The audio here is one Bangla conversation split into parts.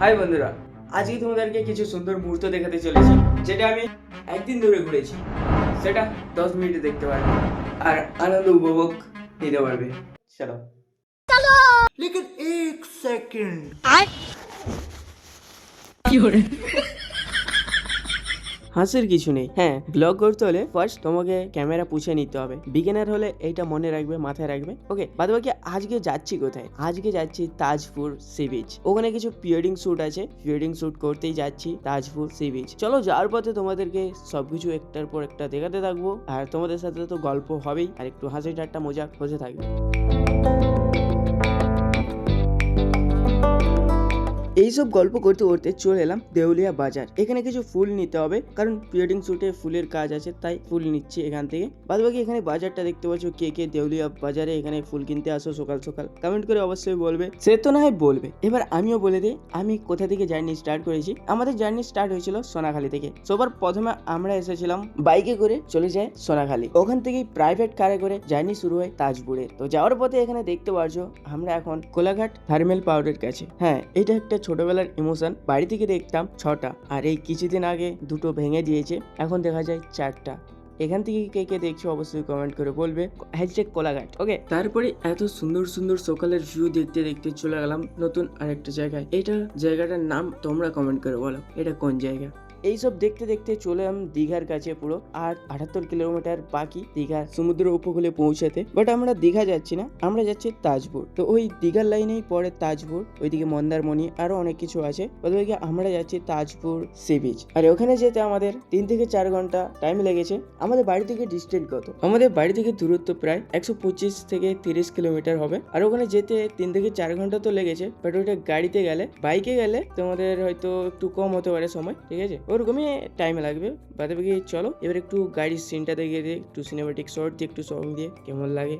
হাই বন্ধুরা আজকে তোমাদেরকে কিছু সুন্দর মুহূর্ত দেখাতে চলেছি যেটা আমি একদিন ধরে ঘুরেছি। সেটা দশ মিনিটে দেখতে পারবে আর আনন্দ উপভোগ নিতে পারবে। চলো। চলো! লেকিন এক সেকেন্ড। কি হাসির কিছু নেই। হ্যাঁ। ব্লগ করতে হলে ফার্স্ট তোমাকে ক্যামেরা পুছে নিতে হবে। বিগিনার হলে এইটা মনে রাখবে মাথায় রাখবে। ওকে বাদ বাকি আজকে যাচ্ছি কোথায়? আজকে যাচ্ছি তাজপুর সি বিচ ওখানে কিছু পিওরিং শ্যুট আছে। পিওরিং শ্যুট করতেই যাচ্ছি তাজপুর সি বিচ চলো যাওয়ার পথে তোমাদেরকে সবকিছু একটার পর একটা দেখাতে থাকব। আর তোমাদের সাথে তো গল্প হবেই। আর একটু হাসি ঠাট্টা মজা হতে থাকবে। এইসব গল্প করতে করতে চলে এলাম দেউলিয়া বাজার। এখানে কিছু ফুল নিতে হবে, কারণ প্রিওয়েডিং শ্যুটে ফুলের কাজ আছে, তাই ফুল নিচ্ছি এখান থেকে। বাদ বাকি এখানে বাজারটা দেখতে পাচ্ছ, কে কে দেউলিয়া বাজারে এখানে ফুল কিনতে আসো সকাল সকাল। কমেন্ট করে অবশ্যই বলবে। সে তো না হয় বলবে। এবার আমিও বলে দিই, আমি কোথা থেকে জার্নি স্টার্ট করেছি? আমাদের জার্নি স্টার্ট হয়েছিল সোনাখালী থেকে। সবার প্রথমে আমরা এসেছিলাম বাইকে করে চলে যায় সোনাখালী। ওখান থেকেই প্রাইভেট কারে করে জার্নি শুরু হয় তাজপুরের। তো যাওয়ার পথে এখানে দেখতে পারছ, আমরা এখন কোলাঘাট থার্মেল পাউডার কাছে। হ্যাঁ এটা একটা ছোটবেলার ইমোশন বাড়ি থেকে দেখতাম ছটা। আর এই কিছুদিন আগে দুটো ভেঙে দিয়েছে, এখন দেখা যায় চারটা। এখান থেকে কে কে দেখছ অবশ্যই কমেন্ট করে বলবে। হ্যাশট্যাগ কোলাঘাট ওকে তারপরে এত সুন্দর সুন্দর সকালের ভিউ দেখতে দেখতে চলে গেলাম নতুন আরেকটা জায়গায়। এটা জায়গাটার নাম তোমরা কমেন্ট করে বলো, এটা কোন জায়গা? এইসব দেখতে দেখতে চলে এলাম দীঘার কাছে পুরো, আর আটাত্তর কিলোমিটার বাকি দীঘার সমুদ্র উপকূলে পৌঁছাতে। বাট আমরা দীঘা যাচ্ছি না, আমরা যাচ্ছি তাজপুর। তো ওই দীঘার লাইনেই পড়ে তাজপুর, ওইদিকে মন্দারমণি, আরও অনেক কিছু আছে। আমরা যাচ্ছি তাজপুর সি বিচ। আর ওখানে যেতে আমাদের তিন থেকে চার ঘণ্টা টাইম লেগেছে। আমাদের বাড়ি থেকে ডিস্টেন্স কত? আমাদের বাড়ি থেকে দূরত্ব প্রায় একশো পঁচিশ থেকে তিরিশ কিলোমিটার হবে। আর ওখানে যেতে তিন থেকে চার ঘণ্টা তো লেগেছে বাট ওইটা গাড়িতে গেলে বাইকে গেলে তোমাদের হয়তো একটু কম হতে পারে সময়, ঠিক আছে? ওরকমই টাইম লাগবে। বাদে বাকি চলো, এবার একটু গাড়ির সিনটা দেখিয়ে দিয়ে, একটু সিনেমাটিক শর্ট দিয়ে, একটু সং দিয়ে, কেমন লাগে?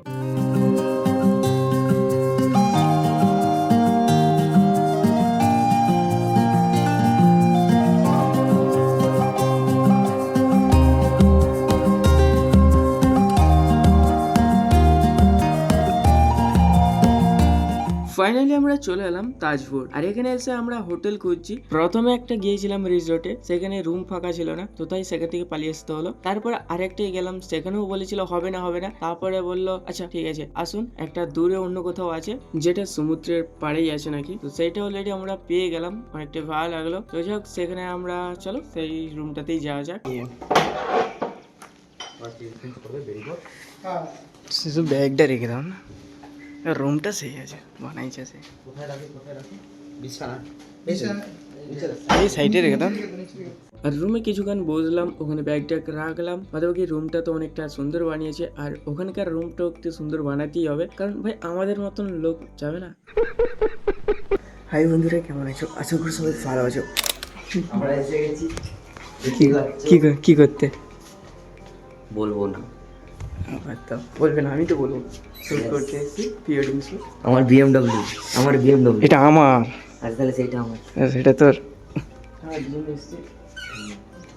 ফাইনালি আমরা চলে এলাম তাজপুর। আর এখানে এসে আমরা হোটেল খুঁজছি। প্রথমে একটা গিয়েছিলাম রিসোর্টে সেখানে রুম ফাঁকা ছিল না তো তাই সেখান থেকে পালিয়ে আসতে হলো। তারপরে আরেকটাই গেলাম সেখানেও বলেছিল হবে না হবে না। তারপরে বলল আচ্ছা ঠিক আছে আসুন। একটা দূরে অন্য কোথাও আছে যেটা সমুদ্রের পাড়েই আছে নাকি? তো সেইটা অলরেডি আমরা পেয়ে গেলাম অনেকটা ভালো লাগল। তো যাই হোক সেখানে আমরা চলো সেই রুমটাতেই যাওয়া যাক। শুধু ব্যাগটা রেখে দাও না রুমটা সেই আছে বানাইছে সে এই সাইডে রেখে দাও। আর রুমে কিছুক্ষণ বসলাম ওখানে ব্যাগটা রাখলাম। বাদ বাকি রুমটা তো অনেকটা সুন্দর বানিয়েছে আর ওখানকার রুমটাও একটু সুন্দর বানাতেই হবে। কারণ ভাই আমাদের মতন লোক যাবে না। হাই বন্ধুরা কেমন আছো? আশা করি সবাই ভালো আছো। আমরা এসে গেছি। কি কি কি করতে? বলব না। আচ্ছা, আমি তো বলব। করতে আমার এটা আমার। সেটা হ্যাঁ,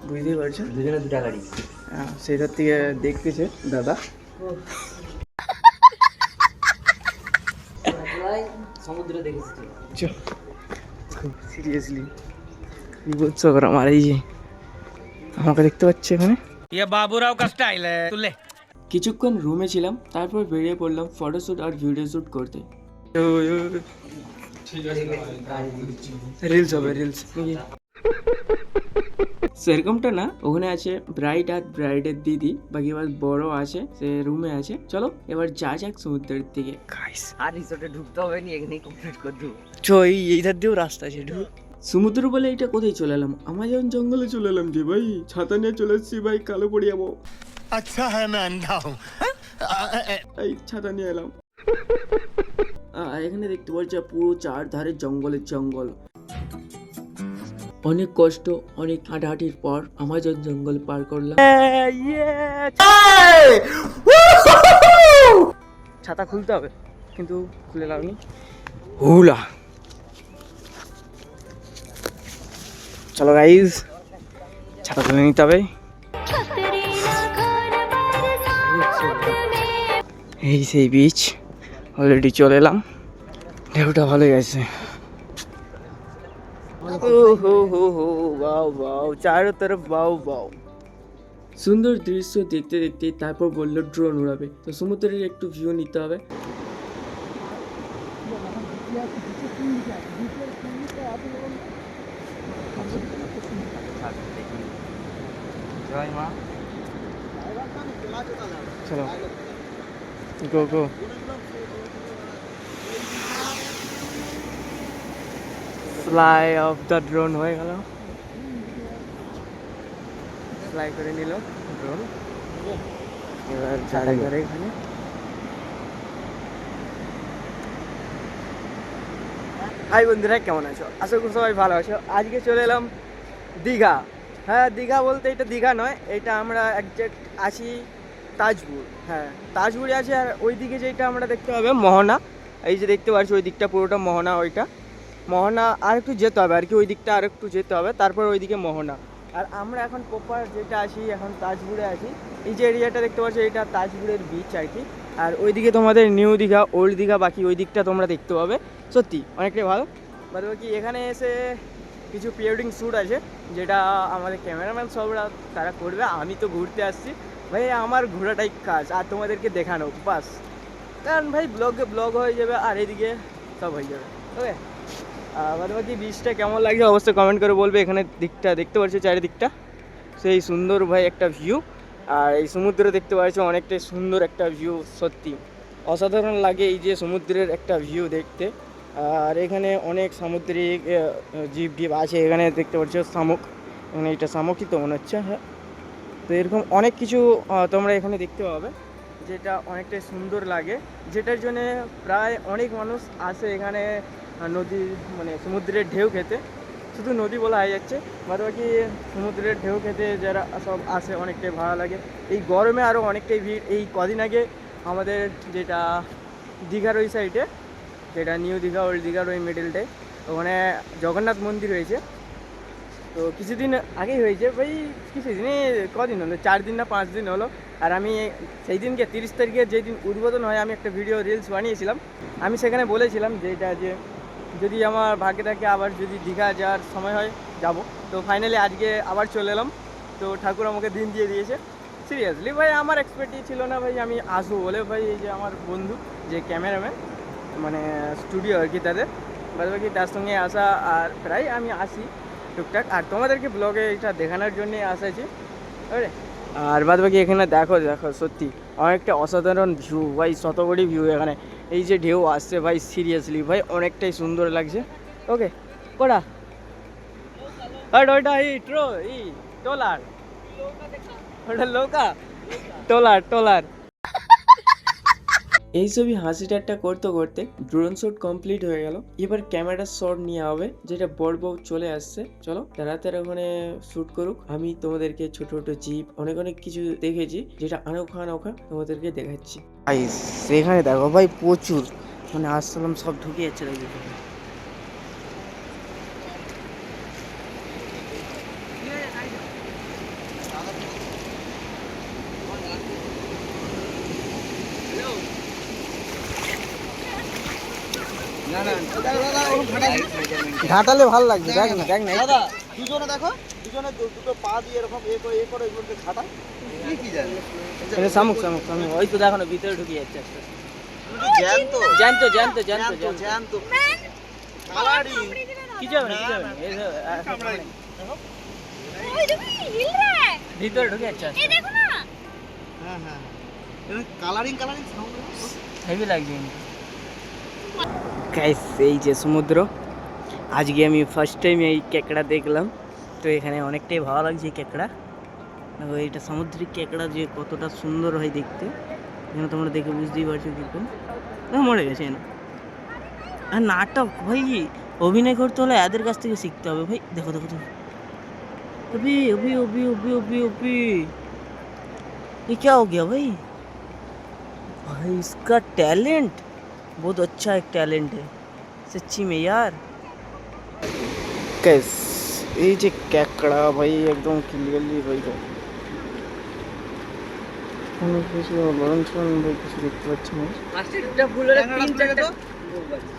বুঝতেই পারছ? হ্যাঁ সেটার থেকে দেখতেছে দাদা। আমার এই যে। আমাকে দেখতে পাচ্ছে এখানে। ইয়ে বাবুরাও কাজটা আইলে তুলে কিছুক্ষণ রুমে ছিলাম তারপর বেরিয়ে পড়লাম ফটোশ্যুট আর ভিডিও শ্যুট করতে। রিলস হবে রিলস সেরকমটা না ওখানে আছে ব্রাইড আর ব্রাইডের দিদি বাকি এবার বড় আছে সে রুমে আছে। চলো এবার যা যাক সমুদ্রের দিকে। খাইস আর রিসোর্টে ঢুকতে হবে নি এখানেই কমপ্লিট করে দেবো। চো এই এইধার দিয়েও রাস্তা আছে ঢুক। সমুদ্র বলে এটা কোথায় চলে এলাম? আমাজন জঙ্গলে চলে এলাম যে ভাই। ছাতা নিয়ে চলে এসেছি ভাই কালো পড়ে যাব अच्छा है मैं अंधा हूँ এই ছাতা নিয়ে এলাম আহ, এখানে দেখতে পাচ্ছি পুরো চার ধারে জঙ্গলের জঙ্গল অনেক কষ্ট অনেক হাঁটাহাঁটির পর আমাজন জঙ্গল পার করলাম ছাতা খুলতে হবে কিন্তু খুলে লাভনি হুলা চলো গাইজ ছাতা খুলে নিতে হবে এই সেই বিচ অলরেডি চলে এলাম। ঢেউটা ভালো গেছে চারো তরফ বাউ বাউ সুন্দর দৃশ্য দেখতে দেখতে তারপর বলল ড্রোন উড়াবে। তো সমুদ্রের একটু ভিউ নিতে হবে। চলো। Go go fly of the drone হয়ে গেল। ফ্লাই করে নিল ড্রোন এবার যারা করে এখানে। হাই বন্ধুরা কেমন আছো? আশা করি সবাই ভালো আছো। আজকে চলে এলাম দীঘা। হ্যাঁ দীঘা বলতে এটা দীঘা নয় এটা আমরা একজ্যাক্ট আছি তাজপুর হ্যাঁ। তাজপুরে আছে আর ওই দিকে যেটা আমরা দেখতে পাবে, মোহনা। এই যে দেখতে পাচ্ছি, ওই দিকটা পুরোটা মোহনা, ওইটা। মোহনা আর একটু যেতে হবে আর কি, ওই দিকটা আর একটু যেতে হবে। তারপর ওইদিকে মোহনা। আর আমরা এখন প্রপার যেটা আছি, এখন তাজপুরে আছি। এই যে এরিয়াটা দেখতে পাচ্ছ, এটা তাজপুরের বিচ আর কি। আর ওইদিকে তোমাদের নিউ দীঘা ওল্ড দীঘা, বাকি ওই দিকটা তোমরা দেখতে পাবে। সত্যি, অনেকটাই ভালো। বাদ বাকি এখানে এসে কিছু প্রি ওয়েডিং শ্যুট আছে, যেটা আমাদের ক্যামেরাম্যান সবরা, তারা করবে। আমি তো ঘুরতে আসছি। ভাই, আমার ঘোরাটাই কাজ, আর তোমাদেরকে দেখানো, বাস। কারণ ভাই ব্লগে ব্লগ হয়ে যাবে, আর এদিকে সব হয়ে যাবে ওকে বাদ বাকি বীজটা কেমন লাগছে অবশ্যই কমেন্ট করে বলবে, এখানে দিকটা দেখতে পাচ্ছ চারিদিকটা? সেই সুন্দর ভাই একটা ভিউ আর এই সমুদ্র দেখতে পাচ্ছ অনেকটাই সুন্দর একটা ভিউ সত্যি। অসাধারণ লাগে এই যে সমুদ্রের একটা ভিউ দেখতে। আর এখানে অনেক সামুদ্রিক জীব জীব আছে, এখানে দেখতে পাচ্ছ শামুক। এখানে এটা শামুকই তো মনে হচ্ছে হ্যাঁ। তো এরকম অনেক কিছু তোমরা এখানে দেখতে পাবে, যেটা অনেকটাই সুন্দর লাগে। যেটার জন্য প্রায় অনেক মানুষ আসে এখানে নদীর মানে সমুদ্রের ঢেউ খেতে। শুধু নদী বলা হয়ে যাচ্ছে বাদ বাকি সমুদ্রের ঢেউ খেতে যারা সব আসে অনেকটাই ভালো লাগে। এই গরমে আরও অনেকটাই ভিড়। এই কদিন আগে আমাদের যেটা দীঘার ওই সাইডে যেটা নিউ দীঘা, ওল্ড দীঘার ওই মিডিলটায় ওখানে জগন্নাথ মন্দির হয়েছে। তো কিছুদিন আগেই হয়েছে ভাই কিছুদিন, এই কদিন হলো, চার দিন না পাঁচ দিন হলো। আর আমি সেই দিনকে তিরিশ তারিখে যেই দিন উদ্বোধন হয়, আমি একটা ভিডিও রিলস বানিয়েছিলাম। আমি সেখানে বলেছিলাম যে এটা যে যদি আমার ভাগ্যে থাকে, আবার যদি দীঘা যাওয়ার সময় হয়, যাব। তো ফাইনালি আজকে আবার চলে এলাম। তো ঠাকুর আমাকে দিন দিয়ে দিয়েছে। সিরিয়াসলি ভাই, আমার এক্সপেক্টই ছিল না, ভাই, আমি আসব বলে, ভাই, এই যে আমার বন্ধু, যে ক্যামেরাম্যান মানে স্টুডিও আর কি তাদের। বাদ বাকি তার সঙ্গে আসা, আর প্রায় আমি আসি। টুকটাক। আর তোমাদেরকে ব্লগে এটা দেখানোর জন্যই আসাছি বুঝলে আর বাদ বাকি এখানে দেখো দেখো সত্যি। অনেকটা অসাধারণ ভিউ ভাই শতকোটি ভিউ এখানে। এই যে ঢেউ আসছে ভাই সিরিয়াসলি ভাই অনেকটাই সুন্দর লাগছে। ওকে কোটা? আর ওইটা এই ট্রো এই টোলার ওটা লোকা। টোলার টোলার এই ছবি হাসি ঠাট্টা করতে করতে ড্রোন শট কমপ্লিট হয়ে গেল। এবার ক্যামেরার শট নিয়ে হবে, যেটা বড় বউ চলে আসছে। চলো তারা ওখানে শুট করুক। আমি তোমাদেরকে ছোট ছোট জিপ অনেক অনেক কিছু দেখেছি, যেটা আনোখা আনোখা তোমাদেরকে দেখাচ্ছি। সেখানে দেখো ভাই প্রচুর। মানে আসলাম সব ঢুকে যাচ্ছে দেখি ঘাটালে ভালো লাগছে দেখ না দেখ না। দাদা দুজনে দেখো দুজনে দু- দুটো পা দিয়ে এরকম এ করে এ করে এগুলোকে ঘাটা কি কি জানি? এটা শামুক শামুক শামুক। ওই তো দেখো না ভিতরে ঢুকে যাচ্ছে আস্তে আস্তে। জ্যান্ত। জানতো জানতো জানতো জ্যান্ত জানতো জ্যান্ত। কালারিং। কিছু হবে না কিছু হবে না এই আহ, ওই দেখো হিল রে। ভিতরে ঢুকে যাচ্ছে এই দেখো না। হ্যাঁ হ্যাঁ কালারিং কালারিং সাউন্ড হেভি লাগছে গাইস এই যে সমুদ্র আজকে আমি ফার্স্ট টাইম এই কেকড়া দেখলাম তো এখানে অনেকটাই ভালো লাগছে এই কেকড়া দেখো এইটা সামুদ্রিক কেকড়া যে কতটা সুন্দর হয় দেখতে এখানে তোমরা দেখে বুঝতেই পারছো কিরকম না মরে গেছে না আর নাটক ভাই অভিনয় করতে হলে এদের কাছ থেকে শিখতে হবে ভাই দেখো দেখো দেখো अभी अभी अभी अभी अभी अभी ये क्या हो गया भाई भाई इसका टैलेंट बहुत अच्छा एक टैलेंट है सच्ची में यार कैस এই যে ক্যাকড়া ভাই একদম ক্লিয়ারলি ভাই কোনো কিছু লঞ্চ ভাই কিছু দেখতে পাচ্ছি না পাঁচটা ফুল হলে তিন চারটা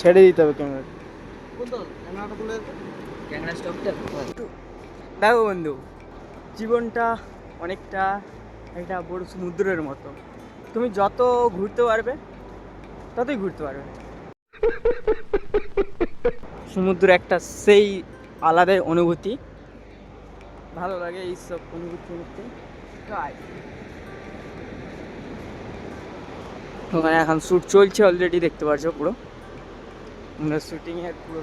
ছেড়ে দিতে হবে ক্যামেরা কোন তো ক্যামেরাটা তুলে ট্যাংরা স্টকটা দেখো বন্ধু জীবনটা অনেকটা একটা বড় সমুদ্রের মতো তুমি যত ঘুরতে পারবে ততই ঘুরতে পারবে। সমুদ্র একটা সেই আলাদাই অনুভূতি। ভালো লাগে এইসব অনুভূতি ওখানে এখন শ্যুট চলছে অলরেডি দেখতে পাচ্ছ পুরো। আমরা শুটিংয়ের পুরো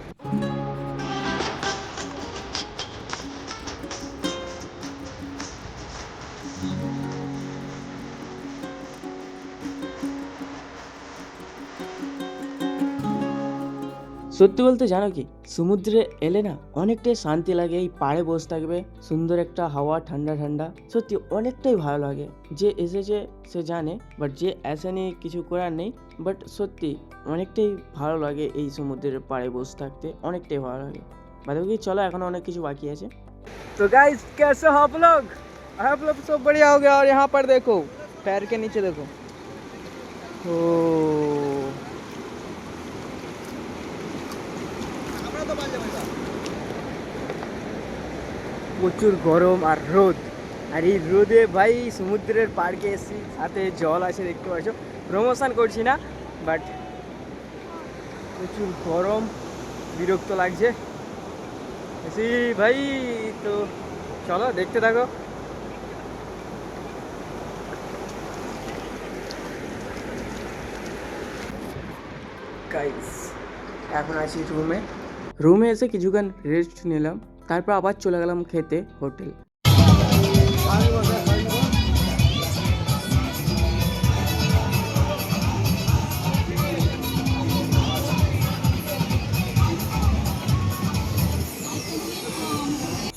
সত্যি বলতে জানো কি সমুদ্রে এলে না অনেকটাই শান্তি লাগে এই পাড়ে বসে থাকবে সুন্দর একটা হাওয়া ঠান্ডা ঠান্ডা সত্যি অনেকটাই ভালো লাগে যে এসেছে সে জানে বাট যে আসেনি কিছু করার নেই বাট সত্যি অনেকটাই ভালো লাগে এই সমুদ্রের পাড়ে বসে থাকতে অনেকটাই ভালো লাগে বাদে কি চলো এখন অনেক কিছু বাকি আছে तो गाइस कैसे हो आप लोग आप लोग सब बढ़िया हो गया और यहाँ पर देखो पैर के नीचे देखो ओ প্রচুর গরম আর রোদ। আর এই রোদে ভাই সমুদ্রের পার্কে এসেছি সাথে জল আছে দেখতে পাচ্ছ। প্রমোশন করছি না বাট প্রচুর গরম, বিরক্ত লাগছে। এসি ভাই, তো চলো দেখতে থাকো। গাইস এখন আছি রুমে রুমে এসে কিছুক্ষণ রেস্ট নিলাম তারপর আবার চলে গেলাম খেতে হোটেল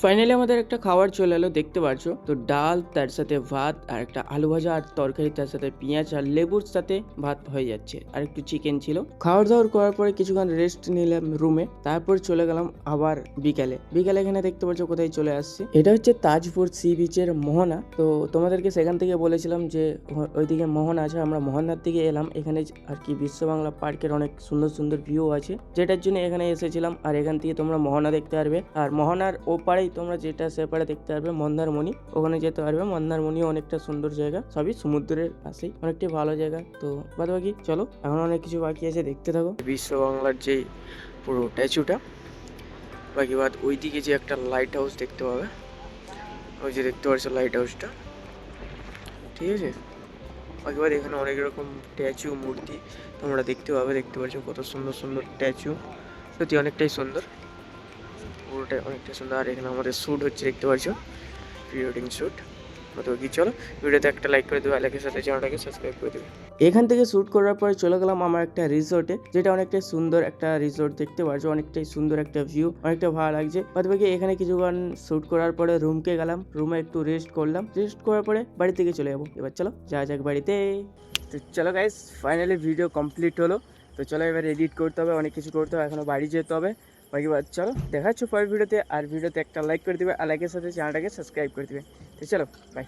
ফাইনালি আমাদের একটা খাবার চলে এলো, দেখতে পারছ? তো ডাল, তার সাথে ভাত, আর একটা আলু ভাজা, আর তরকারি, তার সাথে পেঁয়াজ, আর লেবুর সাথে ভাত হয়ে যাচ্ছে। আর একটু চিকেন ছিল। খাওয়ার দাওয়ার করার পরে কিছুক্ষণ রেস্ট নিলাম রুমে তারপর চলে গেলাম আবার বিকালে। বিকালে এখানে দেখতে পাচ্ছ কোথায় চলে আসছে। এটা হচ্ছে তাজপুর সি বিচের মোহনা। তো তোমাদেরকে সেখান থেকে বলেছিলাম যে ওইদিকে মোহনা আছে। আমরা মোহনার দিকে এলাম। এখানে আর কি বিশ্ব বাংলা পার্কের অনেক সুন্দর সুন্দর ভিউ আছে। যেটার জন্য এখানে এসেছিলাম। আর এখান থেকে তোমরা মোহনা দেখতে পারবে। আর মোহনার ওপারেই তোমরা যেটা সেপারে দেখতে পারবে, মন্দারমণি। ওখানে যেতে পারবে। মন্দারমণি অনেকটা সুন্দর জায়গা। সবই সমুদ্রের পাশেই। অনেকটাই ভালো জায়গা। তো বাদ বাকি চলো। এখন অনেক কিছু বাকি আছে, দেখতে থাকো। বিশ্ব বাংলার যে পুরো স্ট্যাচুটা, বাকি বাদ ওইদিকে যে একটা লাইট হাউস দেখতে পাবে। ওই যে দেখতে পাচ্ছ লাইট হাউসটা ঠিক আছে? বাকি বাদ এখানে অনেক রকম স্ট্যাচু মূর্তি তোমরা দেখতে পাবে। দেখতে পাচ্ছ কত সুন্দর সুন্দর স্ট্যাচু সত্যি অনেকটাই সুন্দর। পুরোটাই অনেকটাই সুন্দর। আর এখানে আমাদের শ্যুট হচ্ছে, দেখতে পাচ্ছ? প্রি ওয়েডিং শ্যুট তো কি চলো? ভিডিওতে একটা লাইক করে দেবে লাইকের সাথে চ্যানেলটাকে সাবস্ক্রাইব করে দেবে এখান থেকে শ্যুট করার পরে চলে গেলাম আমার একটা রিসোর্টে যেটা অনেকটাই সুন্দর একটা রিসোর্ট দেখতে পাচ্ছ, অনেকটাই সুন্দর একটা ভিউ অনেকটা ভালো লাগছে। বাদ বাকি এখানে কিছুক্ষণ শ্যুট করার পরে রুমকে গেলাম রুমে একটু রেস্ট করলাম। রেস্ট করার পরে বাড়ি থেকে চলে যাব। এবার চলো, যা যাক বাড়িতে। তো চলো গাইস ফাইনালি ভিডিও কমপ্লিট হলো। তো চলো এবার এডিট করতে হবে, অনেক কিছু করতে হবে, এখনও বাড়ি যেতে হবে। বাকি বাদ চলো দেখাচ্ছ পরের ভিডিওতে আর ভিডিওতে একটা লাইক করে দিবে আর লাইকের সাথে চ্যানেলটাকে সাবস্ক্রাইব করে দিবে তো চলো বাই